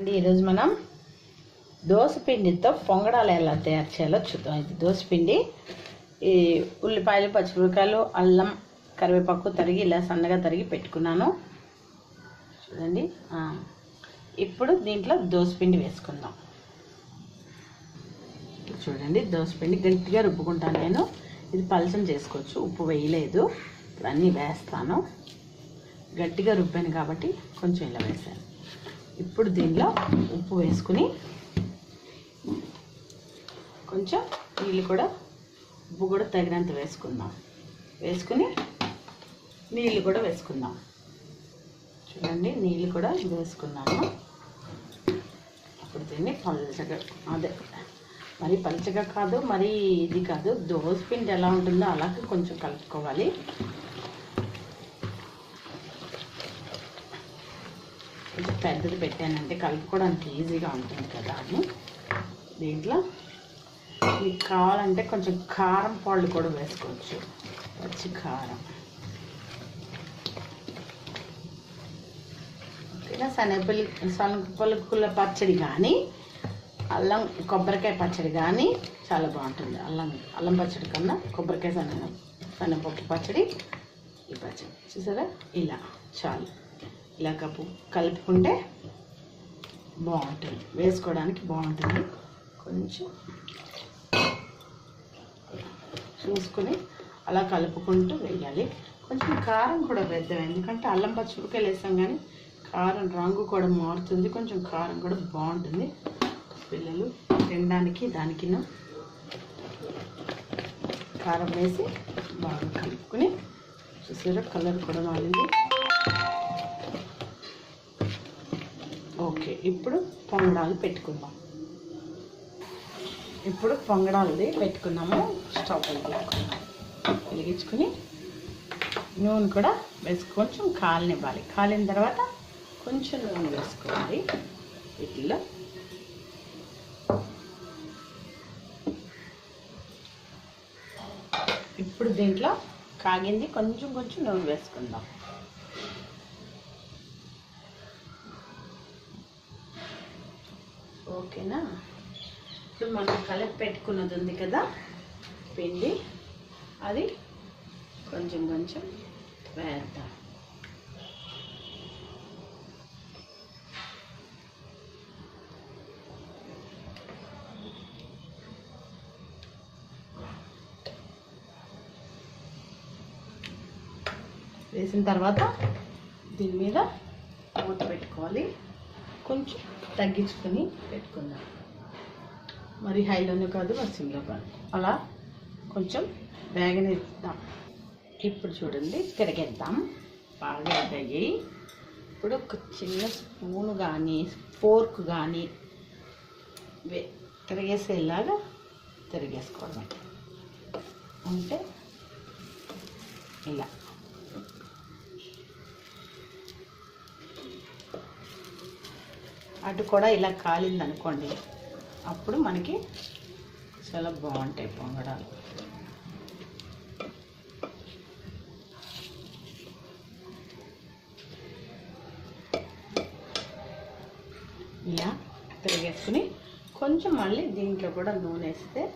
అండి ఈరోజు మనం దోస పిండితో పొంగడాలు ఎలా తయారు చేయాలో చూద్దాం. ఇది దోసపిండి ఈ ఉల్లిపాయలు పచ్చిమిరపకాయలు అల్లం కరివేపాకు తరిగి ఇలా సన్నగా తరిగి పెట్టుకున్నాను. చూడండి ఇప్పుడు దీంట్లో దోస పిండి వేసుకుందాం. చూడండి దోసపిండి గట్టిగా రుబ్బుకుంటాను నేను. ఇది పలసం చేసుకోవచ్చు ఉప్పు వేయలేదు. ఇప్పుడు అన్నీ వేస్తాను. గట్టిగా రుబ్బాను కాబట్టి కొంచెం ఇలా వేసాను. ఇప్పుడు దీనిలో ఉప్పు వేసుకుని కొంచెం నీళ్ళు కూడా ఉప్పు కూడా తగినంత వేసుకుందాం. వేసుకుని నీళ్ళు కూడా వేసుకుందాం. చూడండి నీళ్ళు కూడా వేసుకున్నాను. ఇప్పుడు దీన్ని పలచగా అదే మరి పలచగా కాదు మరి ఇది కాదు దోస పిండి ఎలా ఉంటుందో అలాగే కొంచెం కలుపుకోవాలి. కొంచెం పెద్దది పెట్టానంటే కలుపుకోవడానికి ఈజీగా ఉంటుంది కదా అని. దీంట్లో మీకు కావాలంటే కొంచెం కారం పళ్ళు కూడా వేసుకోవచ్చు. పచ్చి కారం. ఓకేనా? శనగపల్లి శనగపల్లికుల పచ్చడి కానీ అల్లం కొబ్బరికాయ పచ్చడి కానీ చాలా బాగుంటుంది. అల్లం అల్లం పచ్చడి కన్నా కొబ్బరికాయ శనగ శనగపప్పు పచ్చడి ఈ పచ్చడి. చూసారా? ఇలా చాలు. ఇలా కప్పు కలుపుకుంటే బాగుంటుంది. వేసుకోవడానికి బాగుంటుంది. కొంచెం చూసుకొని అలా కలుపుకుంటూ వేయాలి. కొంచెం కారం కూడా వేద్దాం. ఎందుకంటే అల్లం పచ్చిమిరకాయలు వేసాం కానీ కారం రంగు కూడా మారుతుంది. కొంచెం కారం కూడా బాగుంటుంది. పిల్లలు తినడానికి దానికిన కారం వేసి బాగా కలుపుకొని చూసారా? కలర్ కూడా మారింది. ఓకే ఇప్పుడు పొంగడాలు పెట్టుకుందాం. ఇప్పుడు పొంగడాలది పెట్టుకున్నాము స్టవ్ వెలిగించుకున్నాము వెలిగించుకుని నూనె కూడా వేసి కొంచెం కాలనివ్వాలి. కాలిన తర్వాత కొంచెం నూనె వేసుకోవాలి. వీటిలో ఇప్పుడు దీంట్లో కాగింది కొంచెం కొంచెం నూనె వేసుకుందాం. ఓకేనా? ఇప్పుడు మనం కలిపి పెట్టుకున్నది ఉంది కదా పిండి. అది కొంచెం కొంచెం వేద్దాం. వేసిన తర్వాత దీని మీద మూత పెట్టుకోవాలి. కొంచెం తగ్గించుకొని పెట్టుకుందాం. మరి హైలోనే కాదు మరి సిమ్లో కాదు. అలా కొంచెం వేగనిద్దాం. ఇప్పుడు చూడండి తిరగేద్దాం బాగా ఎదగి ఇప్పుడు ఒక చిన్న స్పూన్ కానీ ఫోర్క్ కానీ వే తిరిగేసేలాగా తిరిగేసుకోవడం. అంటే ఇలా. అటు కూడా ఇలా కాలింది అనుకోండి అప్పుడు మనకి చాలా బాగుంటాయి పొంగడాలు. ఇలా తిరిగేసుకుని కొంచెం మళ్ళీ దీంట్లో కూడా నూనె వేస్తే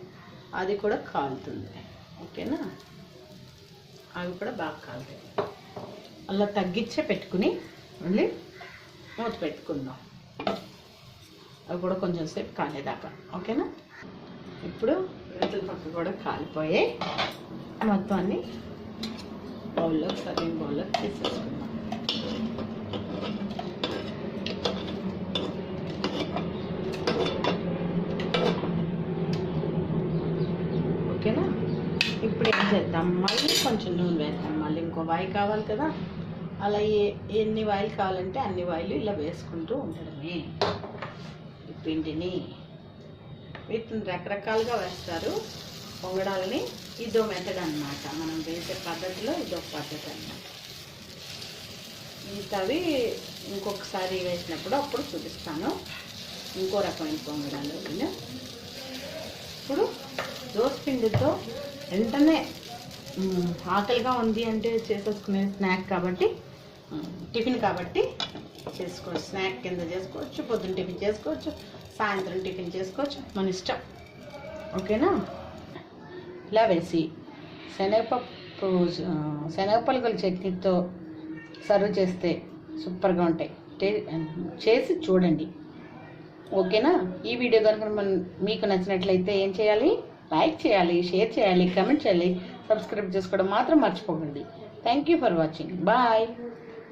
అది కూడా కాలుతుంది. ఓకేనా? అవి కూడా బాగా కాలుతాయి. అలా తగ్గించే పెట్టుకుని మళ్ళీ మూత పెట్టుకుందాం. అవి కూడా కొంచెం సేపు కాలేదాకా. ఓకేనా? ఇప్పుడు ఇవతల పక్క కూడా కాలిపోయాయి మొత్తం అన్ని బౌల్లో సర్వింగ్ బౌల్లో తీసేసుకుందాం. ఓకేనా? ఇప్పుడు ఏం చేద్దాం? మళ్ళీ కొంచెం నూనె వేద్దాం. మళ్ళీ ఇంకో వాయి కావాలి కదా. అలా ఏ ఎన్ని వాయిలు కావాలంటే అన్ని వాయిలు ఇలా వేసుకుంటూ ఉండడమే. పిండిని వీటిని రకరకాలుగా వేస్తారు. పొంగడాలని ఇదో మెథడ్ అనమాట మనం వేసే పద్ధతిలో ఇదో పద్ధతి అన్నమాట. మిగతావి ఇంకొకసారి వేసినప్పుడు అప్పుడు చూపిస్తాను. ఇంకో రకమైన పొంగడాలు నేను. ఇప్పుడు దోసపిండితో వెంటనే ఆకలిగా ఉంది అంటే చేసేసుకునే స్నాక్ కాబట్టి టిఫిన్ కాబట్టి చేసుకోవచ్చు. స్నాక్ కింద చేసుకోవచ్చు పొద్దున్న టిఫిన్ చేసుకోవచ్చు సాయంత్రం టిఫిన్ చేసుకోవచ్చు మన ఇష్టం. ఓకేనా? ఇలా వేసి శనగపప్పు శనగపలుకల చట్నీతో సర్వ్ చేస్తే సూపర్గా ఉంటాయి. టే- చేసి చూడండి. ఓకేనా? ఈ వీడియో కనుక మన- మీకు నచ్చినట్లయితే ఏం చేయాలి? లైక్ చేయాలి షేర్ చేయాలి కమెంట్ చేయాలి సబ్స్క్రైబ్ చేసుకోవడం మాత్రం మర్చిపోకండి. Thank you for watching bye